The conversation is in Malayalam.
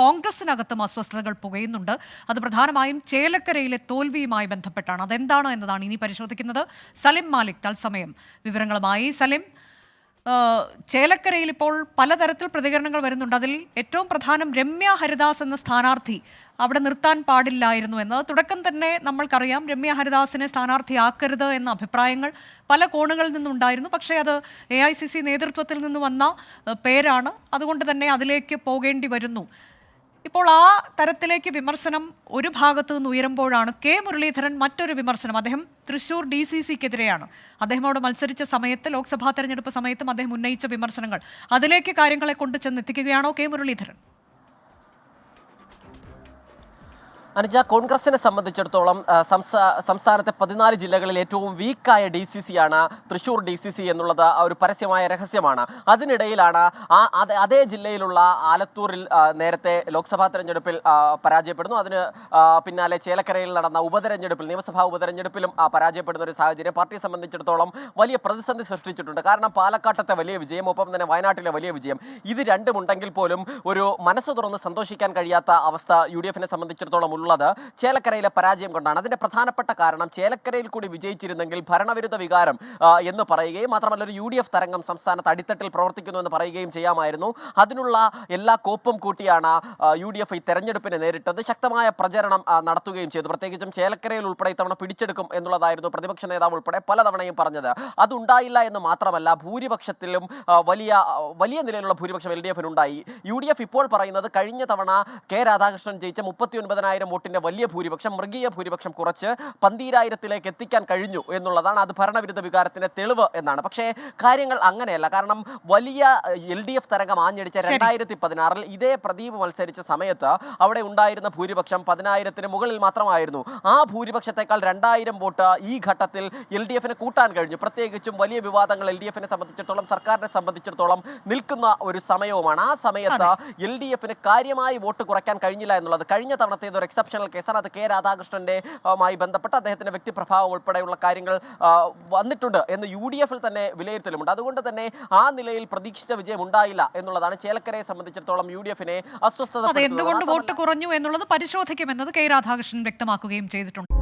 കോൺഗ്രസിനകത്തും അസ്വസ്ഥതകൾ പുകയുന്നുണ്ട്. അത് പ്രധാനമായും ചേലക്കരയിലെ തോൽവിയുമായി ബന്ധപ്പെട്ടാണ്. അതെന്താണ് എന്നതാണ് ഇനി പരിശോധിക്കുന്നത്. സലിം മാലിക് തത്സമയം വിവരങ്ങളുമായി. സലിം ചേലക്കരയിൽ ഇപ്പോൾ പലതരത്തിൽ പ്രതികരണങ്ങൾ വരുന്നുണ്ട്. അതിൽ ഏറ്റവും പ്രധാനം രമ്യ ഹരിദാസ് എന്ന സ്ഥാനാർത്ഥി അവിടെ നിർത്താൻ പാടില്ലായിരുന്നു എന്ന്. തുടക്കം തന്നെ നമ്മൾക്കറിയാം രമ്യ ഹരിദാസിനെ സ്ഥാനാർത്ഥിയാക്കരുത് എന്ന അഭിപ്രായങ്ങൾ പല കോണുകളിൽ നിന്നുണ്ടായിരുന്നു പക്ഷേ അത് എ നേതൃത്വത്തിൽ നിന്ന് വന്ന പേരാണ്. അതുകൊണ്ട് തന്നെ അതിലേക്ക് പോകേണ്ടി വരുന്നു. ഇപ്പോൾ ആ തരത്തിലേക്ക് വിമർശനം ഒരു ഭാഗത്തു നിന്ന് ഉയരുമ്പോഴാണ് കെ. മുരളീധരൻ മറ്റൊരു വിമർശനം. അദ്ദേഹം തൃശൂർ ഡി സി സിക്കെതിരെയാണ്. അദ്ദേഹമോട് മത്സരിച്ച സമയത്ത് ലോക്സഭാ തെരഞ്ഞെടുപ്പ് സമയത്തും അദ്ദേഹം ഉന്നയിച്ച വിമർശനങ്ങൾ. അതിലേക്ക് കാര്യങ്ങളെ കൊണ്ട് ചെന്നെത്തിക്കുകയാണോ കെ. മുരളീധരൻ? അനുജ കോൺഗ്രസിനെ സംബന്ധിച്ചിടത്തോളം സംസ്ഥാ- സംസ്ഥാനത്തെ പതിനാല് ജില്ലകളിൽ ഏറ്റവും വീക്കായ ഡി സി സി ആണ് തൃശൂർ ഡി സി സി എന്നുള്ളത് ഒരു പരസ്യമായ രഹസ്യമാണ്. അതിനിടയിലാണ് ആ അതേ ജില്ലയിലുള്ള ആലത്തൂരിൽ നേരത്തെ ലോക്സഭാ തെരഞ്ഞെടുപ്പിൽ പരാജയപ്പെടുന്നു. അതിന് പിന്നാലെ ചേലക്കരയിൽ നടന്ന ഉപതെരഞ്ഞെടുപ്പിൽ നിയമസഭാ ഉപതെരഞ്ഞെടുപ്പിലും പരാജയപ്പെടുന്ന ഒരു സാഹചര്യം പാർട്ടിയെ സംബന്ധിച്ചിടത്തോളം വലിയ പ്രതിസന്ധി സൃഷ്ടിച്ചിട്ടുണ്ട്. കാരണം പാലക്കാട്ടത്തെ വലിയ വിജയം ഒപ്പം തന്നെ വയനാട്ടിലെ വലിയ വിജയം ഇത് രണ്ടുമുണ്ടെങ്കിൽ പോലും ഒരു മനസ്സ് തുറന്ന് സന്തോഷിക്കാൻ കഴിയാത്ത അവസ്ഥ യു ഡി എഫിനെ സംബന്ധിച്ചിടത്തോളം ഉള്ളത് ചേലക്കരയിലെ പരാജയം കൊണ്ടാണ്. അതിന്റെ പ്രധാനപ്പെട്ട കാരണം ചേലക്കരയിൽ കൂടി വിജയിച്ചിരുന്നെങ്കിൽ ഭരണവിരുദ്ധ വികാരം എന്ന് പറയുകയും മാത്രമല്ല ഒരു യു ഡി എഫ് തരംഗം സംസ്ഥാനത്ത് അടിത്തട്ടിൽ പ്രവർത്തിക്കുന്നു എന്ന് പറയുകയും ചെയ്യാമായിരുന്നു. അതിനുള്ള എല്ലാ കോപ്പും കൂട്ടിയാണ് യു ഡി എഫ് ഈ തെരഞ്ഞെടുപ്പിനെ നേരിട്ടത്. ശക്തമായ പ്രചരണം നടത്തുകയും ചെയ്തു. പ്രത്യേകിച്ചും ചേലക്കരയിൽ ഉൾപ്പെടെ ഇത്തവണ പിടിച്ചെടുക്കും എന്നുള്ളതായിരുന്നു പ്രതിപക്ഷ നേതാവ് ഉൾപ്പെടെ പലതവണയും പറഞ്ഞത്. അതുണ്ടായില്ല എന്ന് മാത്രമല്ല ഭൂരിപക്ഷത്തിലും വലിയ വലിയ നിലയിലുള്ള ഭൂരിപക്ഷം എൽ ഡി എഫിനുണ്ടായി. യു ഡി എഫ് ഇപ്പോൾ പറയുന്നത് കഴിഞ്ഞ തവണ കെ രാധാകൃഷ്ണൻ ജയിച്ച മുപ്പത്തി ഒൻപതിനായിരം വോട്ടിന്റെ വലിയ ഭൂരിപക്ഷം മൃഗീയ ഭൂരിപക്ഷം കുറച്ച് പന്തീരായിരത്തിലേക്ക് എത്തിക്കാൻ കഴിഞ്ഞു എന്നുള്ളതാണ് അത് ഭരണവിരുദ്ധ വികാരത്തിന്റെ തെളിവ് എന്നാണ്. പക്ഷേ കാര്യങ്ങൾ അങ്ങനെയല്ല. കാരണം വലിയ എൽ ഡി എഫ് തരംഗം ആഞ്ഞടിച്ച രണ്ടായിരത്തി പതിനാറിൽ ഇതേ പ്രദീപ് മത്സരിച്ച സമയത്ത് അവിടെ ഉണ്ടായിരുന്ന ഭൂരിപക്ഷം പതിനായിരത്തിന് മുകളിൽ മാത്രമായിരുന്നു. ആ ഭൂരിപക്ഷത്തെക്കാൾ രണ്ടായിരം വോട്ട് ഈ ഘട്ടത്തിൽ എൽ ഡി എഫിന് കൂട്ടാൻ കഴിഞ്ഞു. പ്രത്യേകിച്ചും വലിയ വിവാദങ്ങൾ എൽ ഡി എഫിനെ സംബന്ധിച്ചിടത്തോളം സർക്കാരിനെ സംബന്ധിച്ചിടത്തോളം നിൽക്കുന്ന ഒരു സമയവുമാണ്. ആ സമയത്ത് എൽ ഡി എഫിന് കാര്യമായി വോട്ട് കുറയ്ക്കാൻ കഴിഞ്ഞില്ല എന്നുള്ളത് കഴിഞ്ഞ തവണത്തേത് ഒരു എക്സെപ്ഷണൽ കേസാണ് അത് കെ രാധാകൃഷ്ണന്റെ മായി ബന്ധപ്പെട്ട് അദ്ദേഹത്തിന്റെ വ്യക്തിപ്രഭാവം ഉൾപ്പെടെയുള്ള കാര്യങ്ങൾ വന്നിട്ടുണ്ട് എന്ന് യു ഡി എഫിൽ തന്നെ വിലയിരുത്തലുമുണ്ട്. അതുകൊണ്ട് തന്നെ ആ നിലയിൽ പ്രതീക്ഷിച്ച വിജയം ഉണ്ടായില്ല എന്നുള്ളതാണ് ചേലക്കരയെ സംബന്ധിച്ചിടത്തോളം യു ഡി എഫിനെ അസ്വസ്ഥത എന്തുകൊണ്ട് വോട്ട് കുറഞ്ഞു എന്നുള്ളത് പരിശോധിക്കുമെന്നത് കെ രാധാകൃഷ്ണൻ വ്യക്തമാക്കുകയും ചെയ്തിട്ടുണ്ട്.